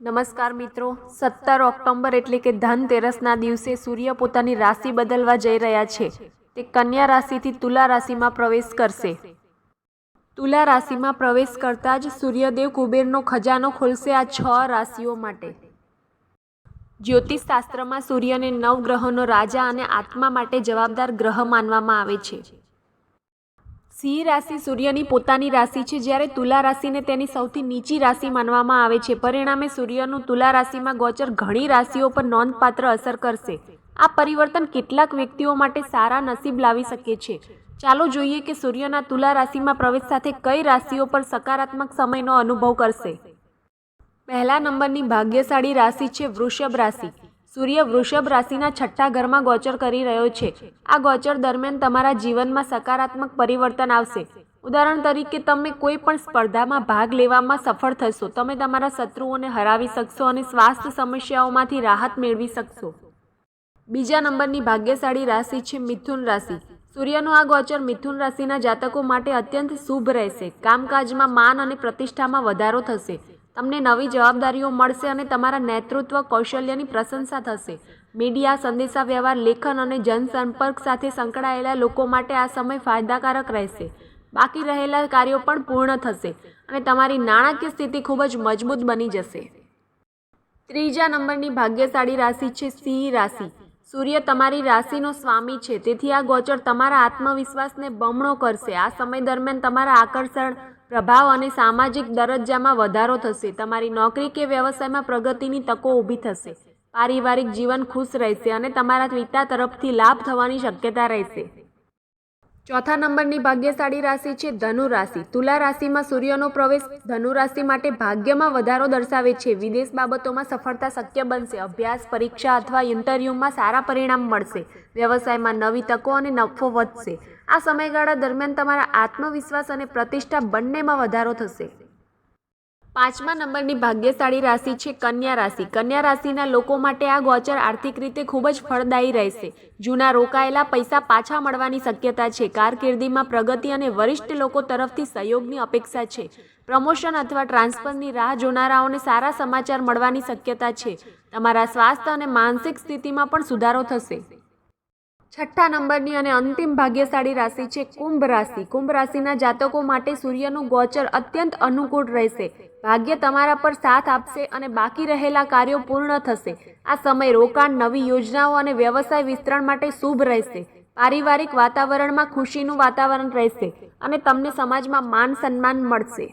નમસ્કાર મિત્રો. સત્તર ઓક્ટોબર એટલે કે ધનતેરસના દિવસે સૂર્ય પોતાની રાશિ બદલવા જઈ રહ્યા છે. તે કન્યા રાશિથી તુલા રાશિમાં પ્રવેશ કરશે. તુલા રાશિમાં પ્રવેશ કરતાં જ સૂર્યદેવ કુબેરનો ખજાનો ખોલશે આ છ રાશિઓ માટે. જ્યોતિષશાસ્ત્રમાં સૂર્યને નવ ગ્રહોનો રાજા અને આત્મા માટે જવાબદાર ગ્રહ માનવામાં આવે છે. સિંહ રાશિ સૂર્યની પોતાની રાશિ છે. જ્યારે તુલા રાશિને તેની સૌથી નીચી રાશિ માનવામાં આવે છે. પરિણામે સૂર્યનું તુલા રાશિમાં ગોચર ઘણી રાશિઓ પર નોંધપાત્ર અસર કરશે. આ પરિવર્તન કેટલાક વ્યક્તિઓ માટે સારા નસીબ લાવી શકે છે. ચાલો જોઈએ કે સૂર્યના તુલા રાશિમાં પ્રવેશ સાથે કઈ રાશિઓ પર સકારાત્મક સમયનો અનુભવ કરશે. પહેલા નંબરની ભાગ્યશાળી રાશિ છે વૃષભ રાશિ. સૂર્ય વૃષભ રાશિના છઠ્ઠા ઘરમાં ગોચર કરી રહ્યો છે. આ ગોચર દરમિયાન તમારા જીવનમાં સકારાત્મક પરિવર્તન આવશે. ઉદાહરણ તરીકે, તમે કોઈ પણ સ્પર્ધામાં ભાગ લેવામાં સફળ થશો. તમે તમારા શત્રુઓને હરાવી શકશો અને સ્વાસ્થ્ય સમસ્યાઓમાંથી રાહત મેળવી શકશો. બીજા નંબરની ભાગ્યશાળી રાશિ છે મિથુન રાશિ. સૂર્યનો આ ગોચર મિથુન રાશિના જાતકો માટે અત્યંત શુભ રહેશે. કામકાજમાં માન અને પ્રતિષ્ઠામાં વધારો થશે. તમને નવી જવાબદારીઓ મળશે અને તમારા નેતૃત્વ કૌશલ્યની પ્રશંસા થશે. મીડિયા, સંદેશાવ્યવહાર, લેખન અને જનસંપર્ક સાથે સંકળાયેલા લોકો માટે આ સમય ફાયદાકારક રહેશે. બાકી રહેલા કાર્યો પણ પૂર્ણ થશે અને તમારી નાણાકીય સ્થિતિ ખૂબ જ મજબૂત બની જશે. ત્રીજા નંબરની ભાગ્યશાળી રાશિ છે સિંહ રાશિ. સૂર્ય તમારી રાશિનો સ્વામી છે. તેથી આ ગોચર તમારા આત્મવિશ્વાસને બમણો કરશે. આ સમય દરમિયાન તમારા આકર્ષણ, પ્રભાવ અને સામાજિક દરજ્જામાં વધારો થશે. તમારી નોકરી કે વ્યવસાયમાં પ્રગતિની તકો ઊભી થશે. પારિવારિક જીવન ખુશ રહેશે અને તમારા પિતા તરફથી લાભ થવાની શક્યતા રહેશે. ચોથા નંબરની ભાગ્યશાળી રાશિ છે ધનુ રાશિ. તુલા રાશિમાં સૂર્યનો પ્રવેશ ધનુ રાશિ માટે ભાગ્યમાં વધારો દર્શાવે છે. વિદેશ બાબતોમાં સફળતા શક્ય બનશે. અભ્યાસ, પરીક્ષા અથવા ઇન્ટરવ્યૂમાં સારા પરિણામ મળશે. વ્યવસાયમાં નવી તકો અને નફો વધશે. આ સમયગાળા દરમિયાન તમારા આત્મવિશ્વાસ અને પ્રતિષ્ઠા બંનેમાં વધારો થશે. પાંચમા નંબરની ભાગ્યશાળી રાશિ છે કન્યા રાશિ. કન્યા રાશિના લોકો માટે આ ગોચર આર્થિક રીતે ખૂબ જ ફળદાયી રહેશે. જૂના રોકાયેલા પૈસા પાછા મળવાની શક્યતા છે. કારકિર્દીમાં પ્રગતિ અને વરિષ્ઠ લોકો તરફથી સહયોગની અપેક્ષા છે. પ્રમોશન અથવા ટ્રાન્સફરની રાહ જોનારાઓને સારા સમાચાર મળવાની શક્યતા છે. તમારા સ્વાસ્થ્ય અને માનસિક સ્થિતિમાં પણ સુધારો થશે. છઠ્ઠા નંબરની અને અંતિમ ભાગ્યશાળી રાશિ છે કુંભ રાશિ. કુંભ રાશિના જાતકો માટે સૂર્યનું ગોચર અત્યંત અનુકૂળ રહેશે. ભાગ્ય તમારા પર સાથ આપશે અને બાકી રહેલા કાર્યો પૂર્ણ થશે. આ સમય રોકાણ, નવી યોજનાઓ અને વ્યવસાય વિસ્તરણ માટે શુભ રહેશે. પારિવારિક વાતાવરણમાં ખુશીનું વાતાવરણ રહેશે અને તમને સમાજમાં માન સન્માન મળશે.